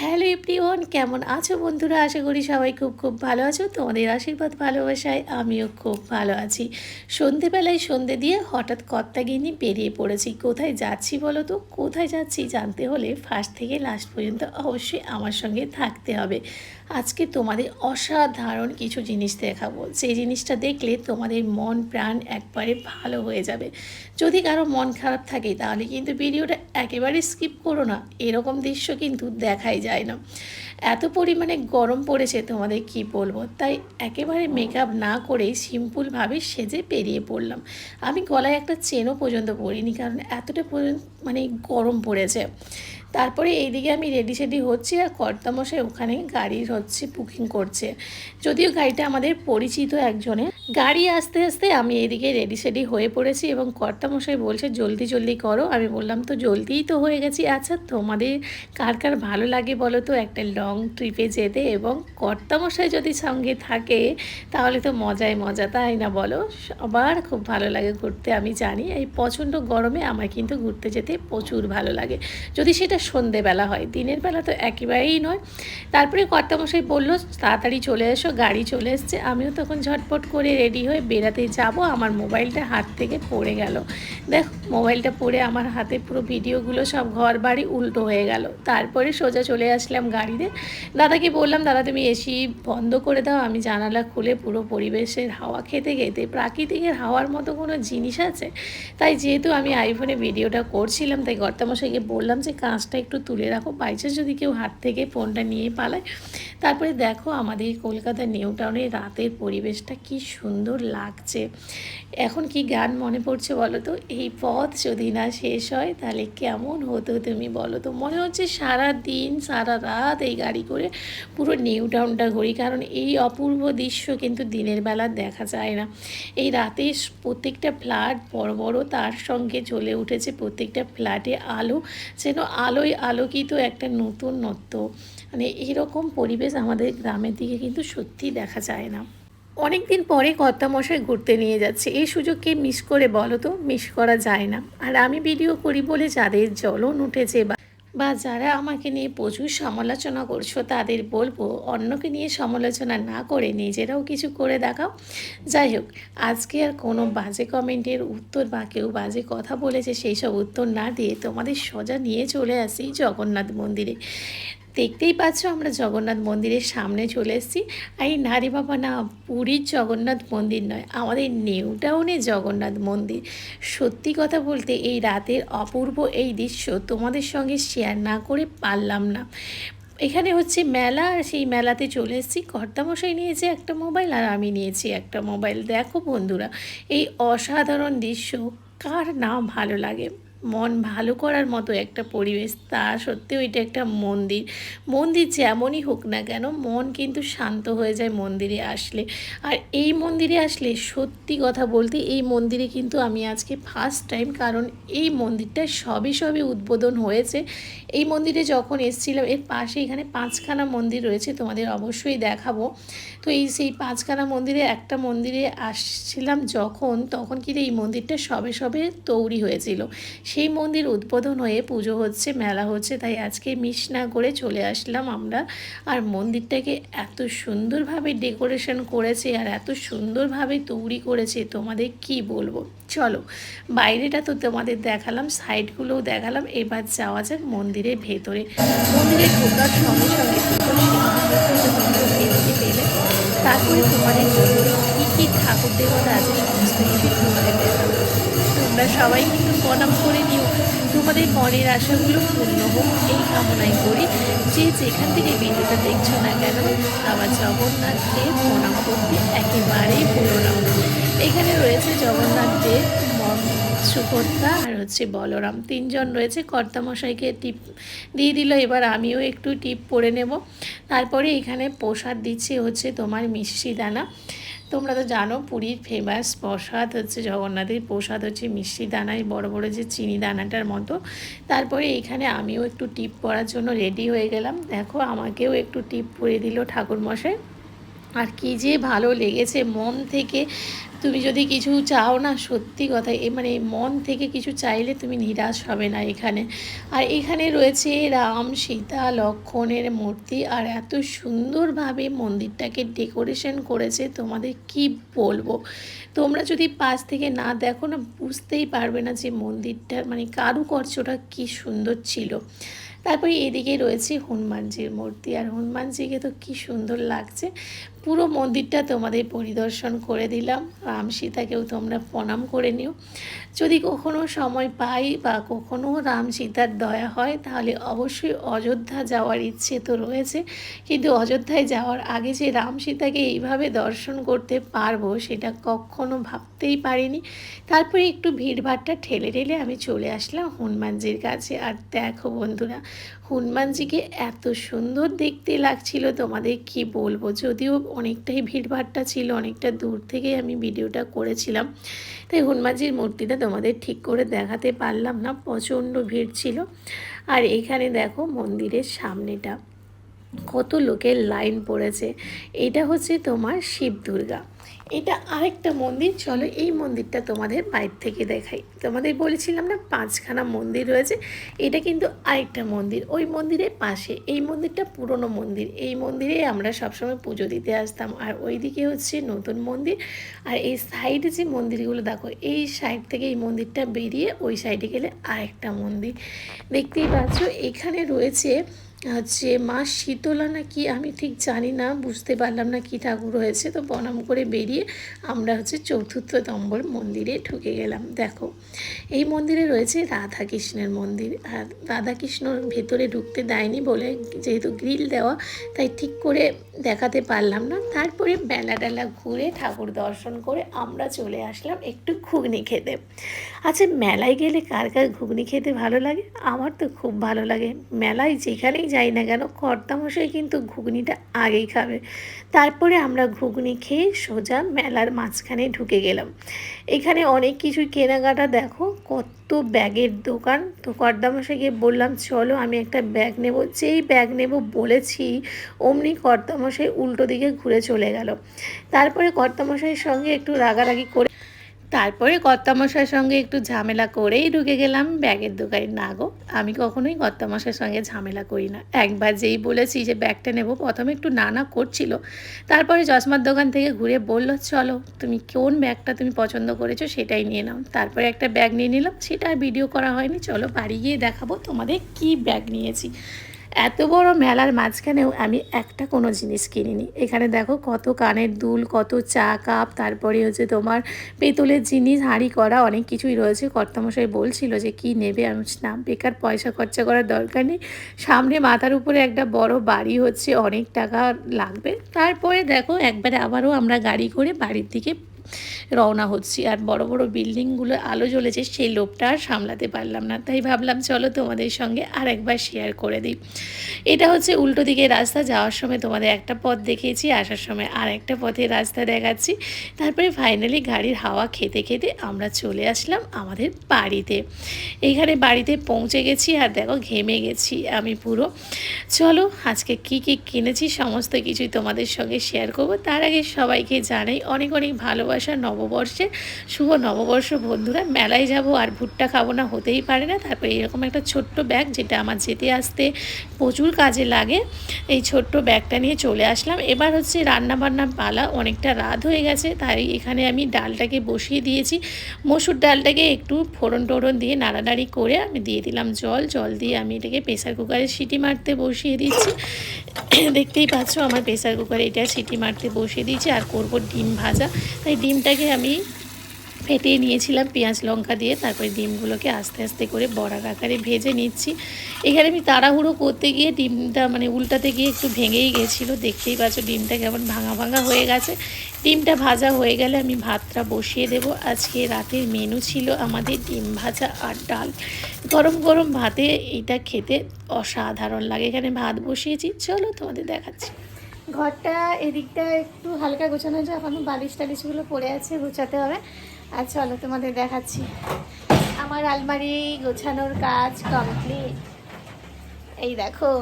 Hello everyone, কেমন আছো বন্ধুরা? আশা করি সবাই খুব খুব ভালো আছো। তোমাদের আশীর্বাদ ভালোবাসায় আমিও খুব ভালো আছি। সন্ধেবেলায় সন্ধে দিয়ে হঠাৎ কর্তাগিনি বেরিয়ে পড়েছি। কোথায় যাচ্ছি বলো তো? কোথায় যাচ্ছি জানতে হলে ফার্স্ট থেকে লাস্ট পর্যন্ত অবশ্যই আমার সঙ্গে থাকতে হবে। আজকে তোমাদের অসাধারণ কিছু জিনিস দেখাবো। সেই জিনিসটা দেখলে তোমাদের মন, প্রাণ একবারে ভালো হয়ে যাবে। যদি কারও মন খারাপ থাকে, তাহলে কিন্তু ভিডিওটা একেবারে স্কিপ করো না। এরকম দৃশ্য কিন্তু দেখাই যায় না। এত পরিমাণে গরম পড়েছে তোমাদের, কি বলব? তাই একেবারে মেকআপ না করেই সিম্পলভাবে সেজে পেরিয়ে পড়লাম। আমি গলায় একটা চেনও পর্যন্ত পরিনি, কারণ এতটা পর্যন্ত মানে গরম পড়েছে। তারপরে এইদিকে আমি রেডি সেডি হচ্ছি আর কর্তামশাই ওখানে গাড়ির হচ্ছে বুকিং করছে। যদিও গাড়িটা আমাদের পরিচিত একজনের। গাড়ি আসতে আসতে আমি এদিকে রেডি সেডি হয়ে পড়েছি এবং কর্তামশাই বলছে, জলদি জলদি করো। আমি বললাম, তো জলদিই তো হয়ে গেছি। আচ্ছা তোমাদের কার কার ভালো লাগে বলো তো? একটা লং ট্রিপে যেতে। এবং কর্তামশাই যদি সঙ্গে থাকে, তাহলে তো মজাই মজা, তাই না বলো? সবার খুব ভালো লাগে ঘুরতে, আমি জানি। এই প্রচণ্ড গরমে আমার কিন্তু ঘুরতে যেতে প্রচুর ভালো লাগে। যদি সেটা সন্ধেবেলা হয়। দিনের বেলা তো একেবারেই নয়। তারপরে কর্তামশাই বলল, তাড়াতাড়ি চলে এসো, গাড়ি চলে এসছে। আমিও তখন ঝটপট করে রেডি হয়ে বেড়াতে যাব। আমার মোবাইলটা হাত থেকে পড়ে গেল। দেখ, মোবাইলটা পড়ে আমার হাতে পুরো ভিডিওগুলো সব ঘর বাড়ি উল্টো হয়ে গেল। তারপরে সোজা চলে আসলাম গাড়িতে। দাদাকে বললাম, দাদা, তুমি এসি বন্ধ করে দাও। আমি জানালা খুলে পুরো পরিবেশের হাওয়া খেতে খেতে প্রাকৃতিকের হাওয়ার মতো কোনো জিনিস আছে? তাই যেহেতু আমি আইফোনে ভিডিওটা করছিলাম, তাই কর্তামশাইকে বললাম যে কাঁচটা একটু তুলে রাখো। বাইচান্স যদি কেউ হাত থেকে ফোনটা নিয়ে পালায়, তারপরে দেখো আমাদের কলকাতা নিউ টাউনে রাতের পরিবেশটা কি সুন্দর লাগছে। এখন কি গান মনে পড়ছে বলো তো? এই পথ যদি না শেষ হয়, তাহলে কেমন হতো তুমি বলো তো? মনে হচ্ছে সারা দিন সারা রাত এই গাড়ি করে পুরো নিউ টাউনটা ঘুরি, কারণ এই অপূর্ব দৃশ্য কিন্তু দিনের বেলা দেখা যায় না। এই রাতে প্রত্যেকটা ফ্ল্যাট বড় বড়, তার সঙ্গে চলে উঠেছে প্রত্যেকটা ফ্ল্যাটে আলো, যেন আলোয় আলোকিত একটা নতুন নত্য। মানে এরকম পরিবেশ আমাদের গ্রামের দিকে কিন্তু সত্যি দেখা যায় না। অনেক দিন পরে কর্তামশাই ঘুরতে নিয়ে যাচ্ছে। এই সুযোগকে মিস করে বলো তো? মিস করা যায় না। আর আমি ভিডিও করি বলে যাদের জ্বলন উঠেছে বা বা যারা আমাকে নিয়ে প্রচুর সমালোচনা করছ, তাদের বলব অন্যকে নিয়ে সমালোচনা না করে নিজেরাও কিছু করে দেখাও। যাই হোক, আজকে আর কোনো বাজে কমেন্টের উত্তর বা কেউ বাজে কথা বলেছে, সেই সব উত্তর না দিয়ে তোমাদের সোজা নিয়ে চলে আসি জগন্নাথ মন্দিরে। দেখতেই পাচ্ছ আমরা জগন্নাথ মন্দিরের সামনে চলে এসেছি। আর এই নারী বাবা না পুরীর জগন্নাথ মন্দির নয়, আমাদের নিউ টাউনে জগন্নাথ মন্দির। সত্যি কথা বলতে এই রাতের অপূর্ব এই দৃশ্য তোমাদের সঙ্গে শেয়ার না করে পারলাম না। এখানে হচ্ছে মেলা, আর সেই মেলাতে চলে এসেছি। কর্তামশাই নিয়েছে একটা মোবাইল আর আমি নিয়েছি একটা মোবাইল দেখো বন্ধুরা, এই অসাধারণ দৃশ্য, কার না ভালো লাগে? মন ভালো করার মতো একটা পরিবেশ, তা সত্ত্বেও এটা একটা মন্দির। মন্দির যেমনই হোক না কেন, মন কিন্তু শান্ত হয়ে যায় মন্দিরে আসলে। আর এই মন্দিরে আসলে সত্যি কথা বলতে এই মন্দিরে কিন্তু আমি আজকে ফার্স্ট টাইম কারণ এই মন্দিরটা সবে সবে উদ্বোধন হয়েছে। এই মন্দিরে যখন এসেছিলাম, এর পাশে এখানে পাঁচখানা মন্দির রয়েছে, তোমাদের অবশ্যই দেখাবো। তো এই সেই পাঁচখানা মন্দিরে, একটা মন্দিরে আসছিলাম যখন, তখন কিন্তু এই মন্দিরটা সবে সবে তৈরি হয়েছিল। সেই মন্দির উদ্বোধন হয়ে পুজো হচ্ছে, মেলা হচ্ছে, তাই আজকে মিস না করে চলে আসলাম আমরা। আর মন্দিরটাকে এত সুন্দরভাবে ডেকোরেশন করেছে আর এত সুন্দরভাবে তৈরি করেছে, তোমাদের কি বলব? চলো, বাইরেটা তো তোমাদের দেখালাম, সাইডগুলোও দেখালাম, এবার যাওয়া যাক মন্দিরের ভেতরে। মন্দিরে ঢোকার সঙ্গে সঙ্গে পেলে। তারপরে তোমাদের কী কী ঠাকুর দেবতা আছে, সমস্ত কিছু তোমরা সবাই কিন্তু প্রণাম করে নিও। তোমাদের মনের আশাগুলো পূর্ণ হোক, এই কামনাই করি। যে যেখান থেকে ভিডিওটা দেখছ না কেন আবার জগন্নাথকে প্রণাম করতে একেবারেই না। এখানে রয়েছে জগন্নাথ দেব সুভদ্রা আর হচ্ছে বলরাম। তিনজন রয়েছে। কর্তামশাইকে টিপ দিয়ে দিল। এবার আমিও একটু টিপ পরে নেব। তারপরে এখানে প্রসাদ দিচ্ছে হচ্ছে তোমার মিষ্টি দানা। তোমরা তো জানো পুরীর ফেমাস প্রসাদ হচ্ছে জগন্নাথের প্রসাদ হচ্ছে মিষ্টি দানায় বড় বড় যে চিনি দানাটার মতো। তারপরে এখানে আমিও একটু টিপ পরার জন্য রেডি হয়ে গেলাম। দেখো আমাকেও একটু টিপ পরে দিল ঠাকুরমশাই। আর কি যে ভালো লেগেছে মন থেকে। তুমি যদি কিছু চাও না, সত্যি কথা, এ মানে মন থেকে কিছু চাইলে তুমি নিরাশ হবে না এখানে। আর এখানে রয়েছে রাম, সীতা, লক্ষণের মূর্তি, আর এত সুন্দরভাবে মন্দিরটাকে ডেকোরেশন করেছে, তোমাদের কি বলব? তোমরা যদি পাশ থেকে না দেখো না, বুঝতেই পারবে না যে মন্দিরটার মানে কারুকার্যটা কি সুন্দর ছিল। তারপরে এদিকে রয়েছে হনুমানজির মূর্তি, আর হনুমানজিকে তো কি সুন্দর লাগছে। পুরো মন্দিরটা তোমাদের পরিদর্শন করে দিলাম। রাম সীতাকেও তোমরা প্রণাম করে নিও। যদি কখনো সময় পাই বা কখনো রাম সীতার দয়া হয়, তাহলে অবশ্যই অযোধ্যা যাওয়ার ইচ্ছে তো রয়েছে। কিন্তু অযোধ্যায় যাওয়ার আগে যে রাম সীতাকে এইভাবে দর্শন করতে পারব, সেটা কখনো ভাবতেই পারিনি। তারপরে একটু ভিড়ভাড়টা ঠেলে ঠেলে আমি চলে আসলাম হনুমানজির কাছে। আর দেখো বন্ধুরা হনুমানজিকে এত সুন্দর দেখতে লাগছিল, তোমাদের কি বলব? যদিও অনেকটাই ভিড়ভাড়টা ছিল, অনেকটা দূর থেকে আমি ভিডিওটা করেছিলাম। তাই হনুমানজির মূর্তিটা তোমাদের ঠিক করে দেখাতে পারলাম না, প্রচণ্ড ভিড় ছিল। আর এখানে দেখো মন্দিরের সামনেটা। কত লোকের লাইন পড়েছে। এটা হচ্ছে তোমার শিব দুর্গা। এটা আরেকটা মন্দির, চলো এই মন্দিরটা তোমাদের বাইর থেকে দেখাই। তোমাদের বলেছিলাম না, পাঁচখানা মন্দির রয়েছে। এটা কিন্তু আরেকটা মন্দির। ওই মন্দিরের পাশে, এই মন্দিরটা পুরনো মন্দির। এই মন্দিরে আমরা সবসময় পুজো দিতে আসতাম। আর ওই দিকে হচ্ছে নতুন মন্দির। আর এই সাইডে যে মন্দিরগুলো, দেখো, এই সাইড থেকে এই মন্দিরটা বেরিয়ে ওই সাইডে গেলে আরেকটা মন্দির। দেখতেই পাচ্ছ, এখানে রয়েছে হচ্ছে মা শীতলা নাকি আমি ঠিক জানি না, বুঝতে পারলাম না কি ঠাকুর হয়েছে। তো প্রণাম করে বেরিয়ে আমরা হচ্ছে চতুর্থ দম্বর মন্দিরে ঢুকে গেলাম। দেখো, এই মন্দিরে রয়েছে রাধা কৃষ্ণের মন্দির। আর রাধা কৃষ্ণর ভেতরে ঢুকতে দেয়নি বলে যেহেতু গ্রিল দেওয়া, তাই ঠিক করে দেখাতে পারলাম না। তারপরে বেলা টেলা ঘুরে ঠাকুর দর্শন করে আমরা চলে আসলাম একটু ঘুগনি খেতে। আচ্ছা মেলায় গেলে কার কার ঘুগনি খেতে ভালো লাগে? আমার তো খুব ভালো লাগে। মেলায় যেখানেই যাই না কেন, কর্তামশাই কিন্তু ঘুগনিটা আগেই খাবে। তারপরে আমরা ঘুগনি খেয়ে সোজা মেলার মাঝখানে ঢুকে গেলাম। এখানে অনেক কিছুই কেনাকাটা দেখো, কত ব্যাগের দোকান। তো কর্তামশাইকে বললাম, চলো আমি একটা ব্যাগ নেব। যেই ব্যাগ নেব বলেছি, অমনি কর্তামশাই উল্টো দিকে ঘুরে চলে গেল। তারপরে কর্তামশাইয়ের সঙ্গে একটু রাগারাগি করে তারপরে কর্তামশার সঙ্গে একটু ঝামেলা করেই ঢুকে গেলাম ব্যাগের দোকানে। না গো, আমি কখনোই কর্তামশার সঙ্গে ঝামেলা করি না। একবার যেই বলেছি যে ব্যাগটা নেব, প্রথমে একটু না না করছিল। তারপরে চশমার দোকান থেকে ঘুরে বলল, চলো, তুমি কোন ব্যাগটা তুমি পছন্দ করেছ সেটাই নিয়ে নাও। তারপরে একটা ব্যাগ নিয়ে নিলাম, সেটা আর ভিডিও করা হয়নি। চলো বাড়ি গিয়ে দেখাবো তোমাদের কি ব্যাগ নিয়েছি। এত বড় মেলার মাঝখানেও আমি একটা কোনো জিনিস কিনিনি। এখানে দেখো কত কানের দুল, কত চা কাপ, তারপরে হচ্ছে তোমার পেতলের জিনিস, হাঁড়ি করা, অনেক কিছুই রয়েছে। কর্তামশাই বলছিল যে কি নেবে? আমি না, বেকার পয়সা খরচা করার দরকার নেই। সামনে মাথার উপরে একটা বড় বাড়ি হচ্ছে, অনেক টাকা লাগবে। তারপরে দেখো একবারে আবারও আমরা গাড়ি করে বাড়ির দিকে রওনা হচ্ছি। আর বড় বড় বিল্ডিংগুলো আলো জ্বলেছে, সেই লোভটা আর সামলাতে পারলাম না। তাই ভাবলাম, চলো তোমাদের সঙ্গে আর একবার শেয়ার করে দিই। এটা হচ্ছে উল্টো দিকে রাস্তা, যাওয়ার সময় তোমাদের একটা পথ দেখিয়েছি, আসার সময় আর একটা পথে রাস্তা দেখাচ্ছি। তারপরে ফাইনালি গাড়ির হাওয়া খেতে খেতে আমরা চলে আসলাম আমাদের বাড়িতে। এইখানে বাড়িতে পৌঁছে গেছি আর দেখো ঘেমে গেছি আমি পুরো। চলো, আজকে কি কি কিনেছি, সমস্ত কিছুই তোমাদের সঙ্গে শেয়ার করব। তার আগে সবাইকে জানাই, অনেক অনেক ভালোবাসা নববর্ষে শুভ নববর্ষ বন্ধুরা। মেলায় যাব আর ভুট্টা খাব না, হতেই পারে না। তারপরে এরকম একটা ছোট্ট ব্যাগ যেটা আমার যেতে আসতে প্রচুর কাজে লাগে। এই ছোট্ট ব্যাগটা নিয়ে চলে আসলাম। এবার হচ্ছে রান্না বান্নার পালা, অনেকটা রাত হয়ে গেছে, তাই এখানে আমি ডালটাকে বসিয়ে দিয়েছি। মসুর ডালটাকে একটু ফোড়ন টোড়ন দিয়ে নাড়ানাড়ি করে আমি দিয়ে দিলাম জল। জল দিয়ে আমি এটাকে প্রেসার কুকারে সিটি মারতে বসিয়ে দিচ্ছি। দেখতেই পাচ্ছ আমার প্রেসার কুকারে এটা সিটি মারতে বসিয়ে দিয়েছি আর করব ডিম ভাজা। তাই ডিমটাকে আমি ফেটিয়ে নিয়েছিলাম পেঁয়াজ লঙ্কা দিয়ে, তারপরে ডিমগুলোকে আস্তে আস্তে করে বড়ার আকারে ভেজে নিচ্ছি। এখানে আমি তাড়াহুড়ো করতে গিয়ে ডিমটা মানে উল্টাতে গিয়ে একটু ভেঙেই গেছিল, দেখতেই পাচ্ছ ডিমটা কেমন ভাঙা ভাঙা হয়ে গেছে। ডিমটা ভাজা হয়ে গেলে আমি ভাতটা বসিয়ে দেব। আজকে রাতের মেনু ছিল আমাদের ডিম ভাজা আর ডাল। গরম গরম ভাতে এটা খেতে অসাধারণ লাগে। এখানে ভাত বসিয়েছি, চলো তোমাদের দেখাচ্ছি। ঘরটা এদিকটা একটু হালকা গোছানো আছে এখনও বালিশ টালিশগুলো পড়ে আছে, গোছাতে হবে। আর চলো তোমাদের দেখাচ্ছি। আমার আলমারি গোছানোর কাজ কমপ্লিট এই দেখো,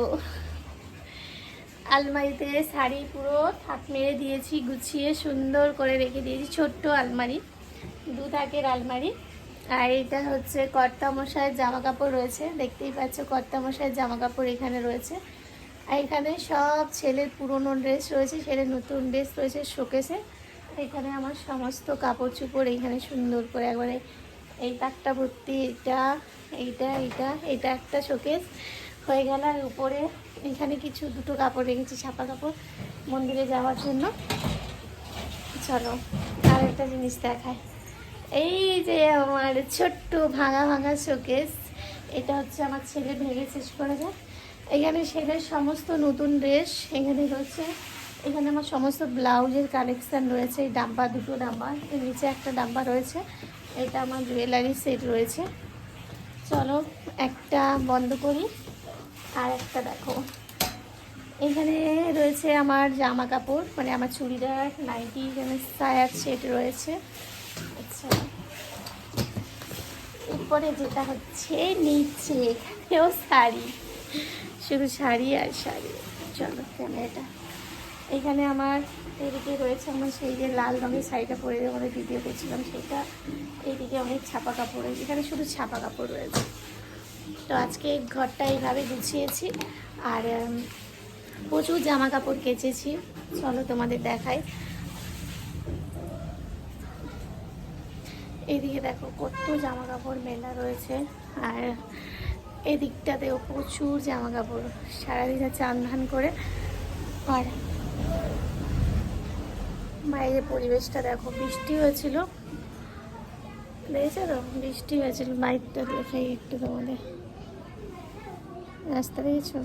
আলমারিতে শাড়ি পুরো থাক মেরে দিয়েছি, গুছিয়ে সুন্দর করে রেখে দিয়েছি, ছোট্ট আলমারি দু থাকের আলমারি। আর এটা হচ্ছে কর্তা মশাইয়ের জামা কাপড় রয়েছে, দেখতেই পাচ্ছ কর্তা মশাইয়ের জামা কাপড় এখানে রয়েছে। আর এখানে সব ছেলের পুরনো ড্রেস রয়েছে, ছেলের নতুন ড্রেস রয়েছে শোকেসে। এখানে আমার সমস্ত কাপড় চোপড় এখানে সুন্দর করে একবারে এই তাকটা ভর্তি এটা এইটা এইটা এটা একটা শোকেস হয়ে গেল। আর উপরে এখানে কিছু দুটো কাপড় রেখেছি, ছাপা কাপড় মন্দিরে যাওয়ার জন্য। চলো আর একটা জিনিস দেখায় এই যে আমার ছোট্ট ভাঙা ভাঙা শোকেস এটা হচ্ছে আমার ছেলে ভেঙে শেষ করে দেয় এখানে ছেলের সমস্ত নতুন ড্রেস এখানে রয়েছে। এখানে আমার সমস্ত ব্লাউজের কালেকশান রয়েছে, এই ডাব্বা, দুটো ডাব্বা, এর নিচে একটা ডাব্বা রয়েছে, এটা আমার জুয়েলারি সেট রয়েছে। চলো একটা বন্ধ করি, আর একটা দেখো। এখানে রয়েছে আমার জামা কাপড় মানে আমার চুড়িদার নাইটি এখানে সায়ার সেট রয়েছে। আচ্ছা। এরপরে যেটা হচ্ছে নিচে, এখানেও শাড়ি, শুধু শাড়ি আর শাড়ি। চলো ক্যামেরাটা এখানে আমার এদিকে রয়েছে আমার সেই যে লাল রঙের শাড়িটা পরে আমাদের ভিডিও করছিলাম, সেটা এইদিকে অনেক ছাপা কাপড় রয়েছে। এখানে শুধু ছাপা কাপড় রয়েছে। তো আজকে ঘরটা এইভাবে গুছিয়েছি। আর প্রচুর জামা কাপড় কেচেছি। চলো তোমাদের দেখাই। এদিকে দেখো কত জামা কাপড় মেলা রয়েছে। আর এদিকটাতেও প্রচুর জামা কাপড়। সারাদিনে চান ধান করে। আর বাইরে পরিবেশটা দেখো, বৃষ্টি হয়েছিল। দেখেছ তো? বৃষ্টি হয়েছিল, বাইকটা দেখাই একটু তোমাদের। রাস্তা দেখেছ?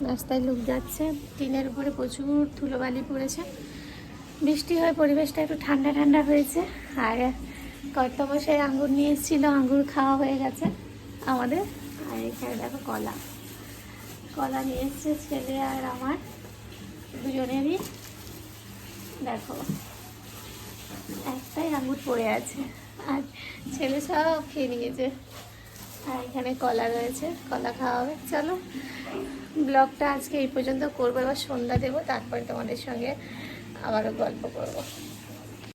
রাস্তায় লোক যাচ্ছে, টিনের উপরে প্রচুর ধুলোবালি পড়েছে। বৃষ্টি হয়ে পরিবেশটা একটু ঠান্ডা ঠান্ডা হয়েছে। আর কর্তমশাই আঙ্গুর নিয়ে এসেছিল, আঙ্গুর খাওয়া হয়ে গেছে আমাদের। আর এখানে দেখো কলা। কলা নিয়ে এসছে ছেলে আর আমার, দুজনেরই। দেখো, একটাই আঙুর পড়ে আছে, আর ছেলে সব খেয়ে নিয়েছে। আর এখানে কলা রয়েছে, কলা খাওয়া হবে। চলো, ব্লগটা আজকে এই পর্যন্ত করব, এবার সন্ধ্যা দেবো, তারপরে তোমাদের সঙ্গে আবারও গল্প করব।